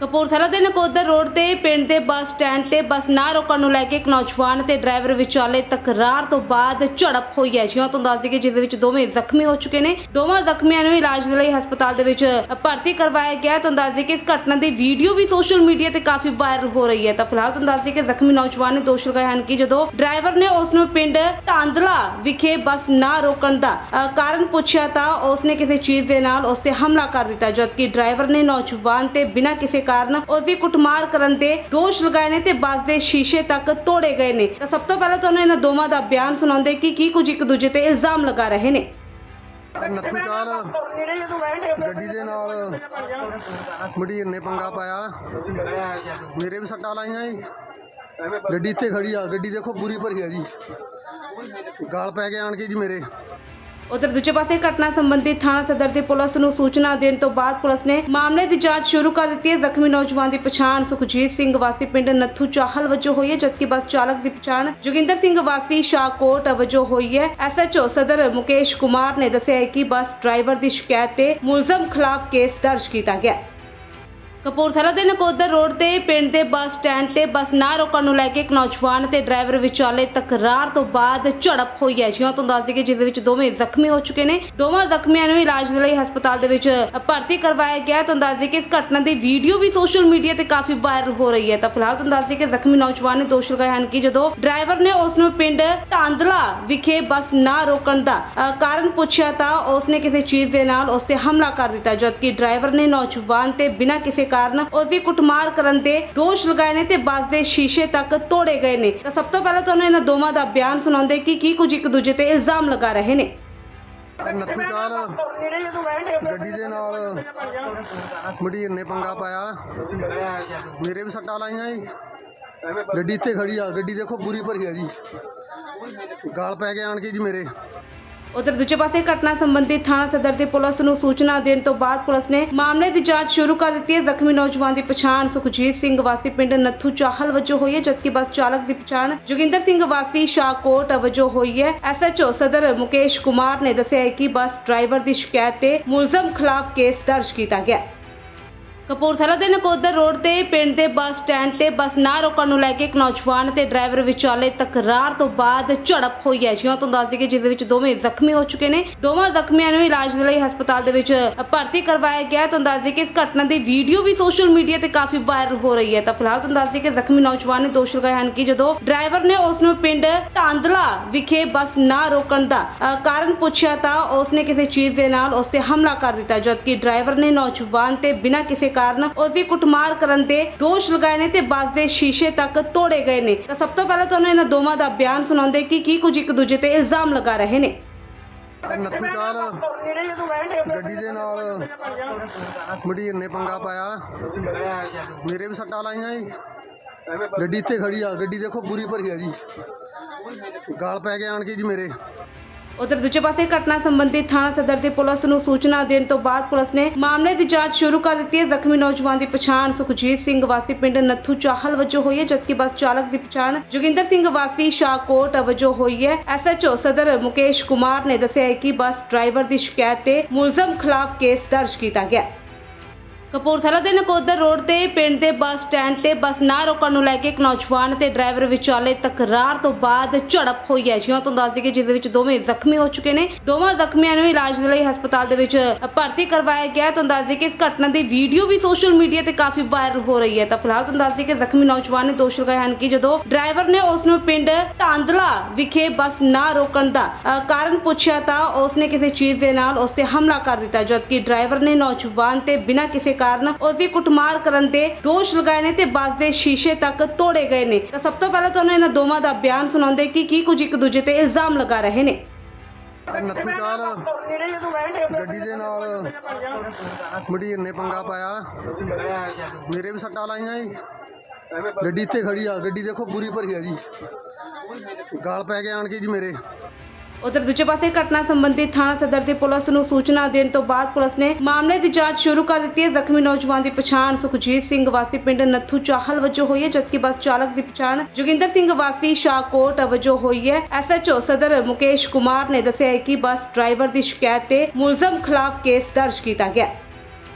ਕਪੂਰਥਲਾ ਦੇ ਨਕੋਦਰ ਰੋਡ ਤੇ, ਪਿੰਡ ਦੇ ਬੱਸ ਸਟੈਂਡ ਤੇ ਬੱਸ ਨਾ ਰੋਕਣ ਨੂੰ ਲੈ ਕੇ ਇੱਕ ਨੌਜਵਾਨ ਤੇ ਡਰਾਈਵਰ ਵਿਚਾਲੇ ਤਕਰਾਰ ਤੋਂ ਬਾਅਦ ਝੜਪ ਹੋਈ ਹੈ। ਜਿਉਂ ਤੋਂ ਦੱਸ ਕਿ ਜਿਸ ਦੇ ਵਿੱਚ ਦੋਵੇਂ ਜ਼ਖਮੀ ਹੋ ਚੁੱਕੇ ਨੇ। ਦੋਵਾਂ ਜ਼ਖਮੀਆਂ ਨੂੰ ਇਲਾਜ ਦੇ ਲਈ ਹਸਪਤਾਲ ਦੇ ਵਿੱਚ ਭਰਤੀ ਕਰਵਾਇਆ ਗਿਆ ਹੈ। ਤੁਹਾਨੂੰ ਕਿ ਇਸ ਘਟਨਾ ਦੀ ਵੀਡੀਓ ਵੀ ਸੋਸ਼ਲ ਮੀਡੀਆ ਤੇ ਕਾਫੀ ਵਾਇਰਲ ਹੋ ਰਹੀ ਹੈ। ਤਾਂ ਫਿਲਹਾਲ ਤੁਹਾਨੂੰ ਦੱਸ ਕਿ ਜ਼ਖਮੀ ਨੌਜਵਾਨ ਨੇ ਦੋਸ਼ ਲਗਾਏ ਹਨ ਕਿ ਜਦੋਂ ਡਰਾਈਵਰ ਨੇ ਉਸ ਨੂੰ ਪਿੰਡ ਧਾਂਦਲਾ ਵਿਖੇ ਬੱਸ ਨਾ ਰੋਕਣ ਦਾ ਕਾਰਨ ਪੁੱਛਿਆ ਤਾਂ ਉਸ ਨੇ ਕਿਸੇ ਚੀਜ਼ ਦੇ ਨਾਲ ਉਸ ਤੇ ਹਮਲਾ ਕਰ ਦਿੱਤਾ। ਜਦਕਿ ਡਰਾਈਵਰ ਨੇ ਨੌਜਵਾਨ ਤੇ ਬਿਨਾਂ ਕਿਸੇ ਕਾਰਨ ਉਸ ਦੀ ਕੁੱਟਮਾਰ ਕਰਨ ਦੇ ਦੋਸ਼ ਲਗਾਏ ਨੇ ਤੇ ਬੱਸ ਦੇ ਸ਼ੀਸ਼ੇ ਤੱਕ ਤੋੜੇ ਗਏ ਨੇ। ਤਾਂ ਸਭ ਤੋਂ ਪਹਿਲਾਂ ਤੁਹਾਨੂੰ ਇਹਨਾਂ ਦੋਵਾਂ ਦਾ ਬਿਆਨ ਸੁਣਾਉਂਦੇ ਕਿ ਕੀ ਕੁਝ ਇੱਕ ਦੂਜੇ ਤੇ ਇਲਜ਼ਾਮ ਲਗਾ ਰਹੇ ਨੇ। ਨੱਥੂ ਚਾਰ ਗੱਡੀ ਦੇ ਨਾਲ ਮਡੀਰ ਨੇ ਪੰਗਾ ਪਾਇਆ। ਮੇਰੇ ਵੀ ਸੱਟਾਂ ਲਾਈਆਂ ਜੀ। ਗੱਡੀ ਇੱਥੇ ਖੜੀ ਆ। ਗੱਡੀ ਦੇਖੋ ਪੂਰੀ ਭਰੀ ਆ ਜੀ। ਗਾਲ ਪੈ ਕੇ ਆਣ ਕੇ ਜੀ ਮੇਰੇ। ਉਧਰ ਦੂਜੇ ਪਾਸੇ ਘਟਨਾ ਸੰਬੰਧੀ ਥਾਣਾ ਸਦਰ ਦੀ ਪੁਲਿਸ ਨੂੰ ਸੂਚਨਾ ਦੇਣ ਤੋਂ ਬਾਅਦ ਪੁਲਿਸ ਨੇ ਮਾਮਲੇ ਦੀ ਜਾਂਚ ਸ਼ੁਰੂ ਕਰ ਦਿੱਤੀ ਹੈ। ਜ਼ਖਮੀ ਨੌਜਵਾਨ ਦੀ ਪਛਾਣ ਸੁਖਜੀਤ ਸਿੰਘ ਵਾਸੀ ਪਿੰਡ ਨੱਥੂ ਚਾਹਲ ਵਜੋਂ ਹੋਈ ਹੈ, ਜਦਕਿ ਬੱਸ ਚਾਲਕ ਦੀ ਪਛਾਣ ਜੋਗਿੰਦਰ ਸਿੰਘ ਵਾਸੀ ਸ਼ਾਹਕੋਟ ਵਜੋਂ ਹੋਈ ਹੈ। ਐਸਐਚਓ ਸਦਰ ਮੁਕੇਸ਼ ਕੁਮਾਰ ਨੇ ਦੱਸਿਆ ਹੈ ਕਿ ਬੱਸ ਡਰਾਈਵਰ ਦੀ ਸ਼ਿਕਾਇਤ ਤੇ ਮੁਲਜ਼ਮ ਖਿਲਾਫ ਕੇਸ ਦਰਜ ਕੀਤਾ ਗਿਆ ਹੈ। ਕਪੂਰਥਲਾ ਦੇ ਨਕੋਦਰ ਰੋਡ ਤੇ, ਪਿੰਡ ਦੇ ਬੱਸ ਸਟੈਂਡ ਤੇ ਬੱਸ ਨਾ ਰੋਕਣ ਨੂੰ ਲੈ ਕੇ ਇੱਕ ਨੌਜਵਾਨ ਤੇ ਡਰਾਈਵਰ ਵਿਚਾਲੇ ਤਕਰਾਰ ਤੋਂ ਬਾਅਦ ਝੜਪ ਹੋਈ ਹੈ। ਜਿਉਂ ਤੋਂ ਦੱਸ ਦਈਏ ਕਿ ਵਿੱਚ ਦੋਵੇਂ ਜ਼ਖਮੀ ਹੋ ਚੁੱਕੇ ਨੇ। ਦੋਵਾਂ ਜ਼ਖਮੀਆਂ ਨੂੰ ਇਲਾਜ ਦੇ ਲਈ ਹਸਪਤਾਲ ਦੇ ਵਿੱਚ ਭਰਤੀ ਕਰਵਾਇਆ ਗਿਆ ਹੈ। ਦੱਸ ਦਈਏ ਕਿ ਇਸ ਘਟਨਾ ਦੀ ਵੀਡੀਓ ਵੀ ਸੋਸ਼ਲ ਮੀਡੀਆ ਤੇ ਕਾਫੀ ਵਾਇਰਲ ਹੋ ਰਹੀ ਹੈ। ਤਾਂ ਫਿਲਹਾਲ ਤੁਹਾਨੂੰ ਦੱਸ ਦਈਏ ਕਿ ਜ਼ਖਮੀ ਨੌਜਵਾਨ ਨੇ ਦੋਸ਼ ਲਗਾਏ ਹਨ ਕਿ ਜਦੋਂ ਡਰਾਈਵਰ ਨੇ ਉਸ ਨੂੰ ਪਿੰਡ ਧਾਂਦਲਾ ਵਿਖੇ ਬੱਸ ਨਾ ਰੋਕਣ ਦਾ ਕਾਰਨ ਪੁੱਛਿਆ ਤਾਂ ਉਸ ਨੇ ਕਿਸੇ ਚੀਜ਼ ਦੇ ਨਾਲ ਉਸ ਤੇ ਹਮਲਾ ਕਰ ਦਿੱਤਾ, ਜਦਕਿ ਡਰਾਈਵਰ ਨੇ ਨੌਜਵਾਨ ਤੇ ਬਿਨਾਂ ਕਿਸੇ ਕਾਰਨ ਉਸ ਦੀ ਕੁੱਟਮਾਰ ਕਰਨ ਦੇ ਦੋਸ਼ ਲਗਾਏ ਨੇ ਤੇ ਬੱਸ ਦੇ ਸ਼ੀਸ਼ੇ ਤੱਕ ਤੋੜੇ ਗਏ ਨੇ। ਤਾਂ ਸਭ ਤੋਂ ਪਹਿਲਾਂ ਤੁਹਾਨੂੰ ਇਹਨਾਂ ਦੋਵਾਂ ਦਾ ਬਿਆਨ ਸੁਣਾਉਂਦੇ ਕਿ ਕੀ ਕੁਝ ਇੱਕ ਦੂਜੇ ਤੇ ਇਲਜ਼ਾਮ ਲਗਾ ਰਹੇ ਨੇ। ਨੱਥੂ ਗੱਡੀ ਦੇ ਨਾਲ ਮਡੀਰ ਨੇ ਪੰਗਾ ਪਾਇਆ। ਮੇਰੇ ਵੀ ਸੱਟਾਂ ਲਾਈਆਂ ਜੀ। ਗੱਡੀ ਇੱਥੇ ਖੜੀ ਆ, ਗੱਡੀ ਦੇਖੋ ਪੂਰੀ ਭਰੀ ਆ ਜੀ। ਗਾਲ ਪੈ ਕੇ ਆਣ ਕੇ ਜੀ ਮੇਰੇ। ਉਧਰ ਦੂਜੇ ਪਾਸੇ ਘਟਨਾ ਸੰਬੰਧੀ ਥਾਣਾ ਸਦਰ ਦੀ ਪੁਲਿਸ ਨੂੰ ਸੂਚਨਾ ਦੇਣ ਤੋਂ ਬਾਅਦ ਪੁਲਿਸ ਨੇ ਮਾਮਲੇ ਦੀ ਜਾਂਚ ਸ਼ੁਰੂ ਕਰ ਦਿੱਤੀ ਹੈ। ਜ਼ਖਮੀ ਨੌਜਵਾਨ ਦੀ ਪਛਾਣ ਸੁਖਜੀਤ ਸਿੰਘ ਵਾਸੀ ਪਿੰਡ ਨੱਥੂ ਚਾਹਲ ਵਜੋਂ ਹੋਈ ਹੈ, ਜਦਕਿ ਬੱਸ ਚਾਲਕ ਦੀ ਪਛਾਣ ਜੋਗਿੰਦਰ ਸਿੰਘ ਵਾਸੀ ਸ਼ਾਹਕੋਟ ਵਜੋਂ ਹੋਈ ਹੈ। ਐਸਐਚਓ ਸਦਰ ਮੁਕੇਸ਼ ਕੁਮਾਰ ਨੇ ਦੱਸਿਆ ਹੈ ਕਿ ਬੱਸ ਡਰਾਈਵਰ ਦੀ ਸ਼ਿਕਾਇਤ ਤੇ ਮੁਲਜ਼ਮ ਖਿਲਾਫ ਕੇਸ ਦਰਜ ਕੀਤਾ ਗਿਆ। ਹੈ ਕਪੂਰਥਲਾ ਦੇ ਨਕੋਦਰ ਰੋਡ ਤੇ, ਪਿੰਡ ਦੇ ਬੱਸ ਸਟੈਂਡ ਤੇ ਬੱਸ ਨਾ ਰੋਕਣ ਨੂੰ ਲੈ ਕੇ ਇੱਕ ਨੌਜਵਾਨ ਤੇ ਡਰਾਈਵਰ ਵਿਚਾਲੇ ਤਕਰਾਰ ਤੋਂ ਬਾਅਦ ਝੜਪ ਹੋਈ ਹੈ। ਜਿਉਂ ਤੋਂ ਦੱਸ ਦਈਏ ਕਿ ਜਿਸ ਦੇ ਵਿੱਚ ਦੋਵੇਂ ਜ਼ਖਮੀ ਹੋ ਚੁੱਕੇ ਨੇ। ਦੋਵਾਂ ਜ਼ਖਮੀਆਂ ਨੂੰ ਇਲਾਜ ਦੇ ਲਈ ਹਸਪਤਾਲ ਦੇ ਵਿੱਚ ਭਰਤੀ ਕਰਵਾਇਆ ਗਿਆ। ਹੈ ਦੱਸ ਦਈਏ ਕਿ ਇਸ ਘਟਨਾ ਦੀ ਵੀਡੀਓ ਵੀ ਸੋਸ਼ਲ ਮੀਡੀਆ ਤੇ ਕਾਫੀ ਵਾਇਰਲ ਹੋ ਰਹੀ ਹੈ। ਤਾਂ ਫਿਲਹਾਲ ਤੁਹਾਨੂੰ ਦੱਸ ਦਈਏ ਕਿ ਜ਼ਖਮੀ ਨੌਜਵਾਨ ਨੇ ਦੋਸ਼ ਲਗਾਏ ਹਨ ਕਿ ਜਦੋਂ ਡਰਾਈਵਰ ਨੇ ਉਸ ਨੂੰ ਪਿੰਡ ਧਾਂਦਲਾ ਵਿਖੇ ਬੱਸ ਨਾ ਰੋਕਣ ਦਾ ਕਾਰਨ ਪੁੱਛਿਆ ਤਾਂ ਉਸ ਨੇ ਕਿਸੇ ਚੀਜ਼ ਦੇ ਨਾਲ ਉਸ ਤੇ ਹਮਲਾ ਕਰ ਦਿੱਤਾ। ਜਦਕਿ ਡਰਾਈਵਰ ਨੇ ਨੌਜਵਾਨ ਤੇ ਬਿਨਾਂ ਕਿਸੇ ਕਾਰਨ ਉਸ ਦੀ ਕੁੱਟਮਾਰ ਕਰਨ ਦੇ ਦੋਸ਼ ਲਗਾਏ ਨੇ ਤੇ ਬੱਸ ਦੇ ਸ਼ੀਸ਼ੇ ਤੱਕ ਤੋੜੇ ਗਏ ਨੇ। ਤਾਂ ਸਭ ਤੋਂ ਪਹਿਲਾਂ ਤੁਹਾਨੂੰ ਇਹਨਾਂ ਦੋਵਾਂ ਦਾ ਬਿਆਨ ਸੁਣਾਉਂਦੇ ਕਿ ਕੀ ਕੁਝ ਇੱਕ ਦੂਜੇ ਤੇ ਇਲਜ਼ਾਮ ਲਗਾ ਰਹੇ ਨੇ। ਨੱਥੂ ਗੱਡੀ ਦੇ ਨਾਲ ਮਡੀਰ ਨੇ ਪੰਗਾ ਪਾਇਆ। ਮੇਰੇ ਵੀ ਸੱਟਾਂ ਲਾਈਆਂ ਜੀ। ਗੱਡੀ ਇੱਥੇ ਖੜੀ ਆ। ਗੱਡੀ ਦੇਖੋ ਪੂਰੀ ਭਰੀ ਆ ਜੀ। ਗਾਲ ਪੈ ਕੇ ਆਣ ਕੇ ਜੀ ਮੇਰੇ। ਉਧਰ ਦੂਜੇ ਪਾਸੇ ਘਟਨਾ ਸੰਬੰਧੀ ਥਾਣਾ ਸਦਰ ਦੀ ਪੁਲਿਸ ਨੂੰ ਸੂਚਨਾ ਦੇਣ ਤੋਂ ਬਾਅਦ ਪੁਲਿਸ ਨੇ ਮਾਮਲੇ ਦੀ ਜਾਂਚ ਸ਼ੁਰੂ ਕਰ ਦਿੱਤੀ ਹੈ। ਜ਼ਖਮੀ ਨੌਜਵਾਨ ਦੀ ਪਛਾਣ ਸੁਖਜੀਤ ਸਿੰਘ ਵਾਸੀ ਪਿੰਡ ਨੱਥੂ ਚਾਹਲ ਵਜੋਂ ਹੋਈ ਹੈ, ਜਦਕਿ ਬੱਸ ਚਾਲਕ ਦੀ ਪਛਾਣ ਜੋਗਿੰਦਰ ਸਿੰਘ ਵਾਸੀ ਸ਼ਾਹਕੋਟ ਵਜੋਂ ਹੋਈ ਹੈ। ਐਸਐਚਓ ਸਦਰ ਮੁਕੇਸ਼ ਕੁਮਾਰ ਨੇ ਦੱਸਿਆ ਹੈ ਕਿ ਬੱਸ ਡਰਾਈਵਰ ਦੀ ਸ਼ਿਕਾਇਤ ਤੇ ਮੁਲਜ਼ਮ ਖਿਲਾਫ ਕੇਸ ਦਰਜ ਕੀਤਾ ਗਿਆ ਹੈ। ਕਪੂਰਥਲਾ ਦੇ ਨਕੋਦਰ ਰੋਡ ਤੇ ਪਿੰਡ ਦੇ ਬੱਸ ਸਟੈਂਡ ਤੇ ਬੱਸ ਨਾ ਰੋਕਣ ਨੂੰ ਲੈ ਕੇ ਇੱਕ ਨੌਜਵਾਨ ਤੇ ਡਰਾਈਵਰ ਵਿਚਾਲੇ ਤਕਰਾਰ ਤੋਂ ਬਾਅਦ ਝੜਪ ਹੋਈ ਹੈ। ਜਿਉਂ ਤੋਂ ਦੱਸ ਦਈਏ ਕਿ ਜਿਸ ਦੇ ਵਿੱਚ ਦੋਵੇਂ ਜ਼ਖਮੀ ਹੋ ਚੁੱਕੇ ਨੇ। ਦੋਵਾਂ ਜ਼ਖਮੀਆਂ ਨੂੰ ਇਲਾਜ ਲਈ ਹਸਪਤਾਲ ਦੇ ਵਿੱਚ ਭਰਤੀ ਕਰਵਾਇਆ ਗਿਆ ਹੈ। ਤੁਹਾਨੂੰ ਦੱਸ ਦਈਏ ਕਿ ਇਸ ਘਟਨਾ ਦੀ ਵੀਡੀਓ ਵੀ ਸੋਸ਼ਲ ਮੀਡੀਆ ਤੇ ਕਾਫੀ ਵਾਇਰਲ ਹੋ ਰਹੀ ਹੈ। ਤਾਂ ਫਿਲਹਾਲ ਤੁਹਾਨੂੰ ਦੱਸ ਦਈਏ ਕਿ ਜ਼ਖਮੀ ਨੌਜਵਾਨ ਨੇ ਦੋਸ਼ ਲਗਾਏ ਹਨ ਕਿ ਜਦੋਂ ਡਰਾਈਵਰ ਨੇ ਉਸ ਨੂੰ ਪਿੰਡ ਧਾਂਦਲਾ ਵਿਖੇ ਬੱਸ ਨਾ ਰੋਕਣ ਦਾ ਅ, ਕਾਰਨ ਪੁੱਛਿਆ ਤਾਂ ਉਸ ਨੇ ਕਿਸੇ ਚੀਜ਼ ਦੇ ਨਾਲ ਉਸ ਤੇ ਹਮਲਾ ਕਰ ਦਿੱਤਾ ਜਦਕਿ ਡਰਾਈਵਰ ਨੇ ਨੌਜਵਾਨ ਤੇ ਬਿਨਾਂ ਕਿਸੇ ਕਾਰਨ ਉਸ ਦੀ ਕੁੱਟਮਾਰ ਕਰਨ ਦੇ ਦੋਸ਼ ਲਗਾਏ ਨੇ ਤੇ ਬੱਸ ਦੇ ਸ਼ੀਸ਼ੇ ਤੱਕ ਤੋੜੇ ਗਏ ਨੇ। ਤਾਂ ਸਭ ਤੋਂ ਪਹਿਲਾਂ ਤੁਹਾਨੂੰ ਇਹਨਾਂ ਦੋਵਾਂ ਦਾ ਬਿਆਨ ਸੁਣਾਉਂਦੇ ਕਿ ਕੀ ਕੁਝ ਇੱਕ ਦੂਜੇ ਤੇ ਇਲਜ਼ਾਮ ਲਗਾ ਰਹੇ ਨੇ। ਨੱਥੂ ਗੱਡੀ ਦੇ ਨਾਲ ਮਡੀਰ ਨੇ ਪੰਗਾ ਪਾਇਆ। ਮੇਰੇ ਵੀ ਸੱਟਾਂ ਲਾਈਆਂ ਜੀ। ਗੱਡੀ ਇੱਥੇ ਖੜੀ ਆ, ਗੱਡੀ ਦੇਖੋ ਪੂਰੀ ਭਰੀ ਆ ਜੀ। ਗਾਲ ਪੈ ਕੇ ਆਣ ਕੇ ਜੀ ਮੇਰੇ। ਉਧਰ ਦੂਜੇ ਪਾਸੇ ਘਟਨਾ ਸੰਬੰਧੀ ਥਾਣਾ ਸਦਰ ਦੀ ਪੁਲਿਸ ਨੂੰ ਸੂਚਨਾ ਦੇਣ ਤੋਂ ਬਾਅਦ ਪੁਲਿਸ ਨੇ ਮਾਮਲੇ ਦੀ ਜਾਂਚ ਸ਼ੁਰੂ ਕਰ ਦਿੱਤੀ ਹੈ। ਜ਼ਖਮੀ ਨੌਜਵਾਨ ਦੀ ਪਛਾਣ ਸੁਖਜੀਤ ਸਿੰਘ ਵਾਸੀ ਪਿੰਡ ਨੱਥੂ ਚਾਹਲ ਵਜੋਂ ਹੋਈ ਹੈ, ਜਦਕਿ ਬੱਸ ਚਾਲਕ ਦੀ ਪਛਾਣ ਜੋਗਿੰਦਰ ਸਿੰਘ ਵਾਸੀ ਸ਼ਾਹਕੋਟ ਵਜੋਂ ਹੋਈ ਹੈ। ਐਸਐਚਓ ਸਦਰ ਮੁਕੇਸ਼ ਕੁਮਾਰ ਨੇ ਦੱਸਿਆ ਹੈ ਕਿ ਬੱਸ ਡਰਾਈਵਰ ਦੀ ਸ਼ਿਕਾਇਤ ਤੇ ਮੁਲਜ਼ਮ ਖਿਲਾਫ ਕੇਸ ਦਰਜ ਕੀਤਾ ਗਿਆ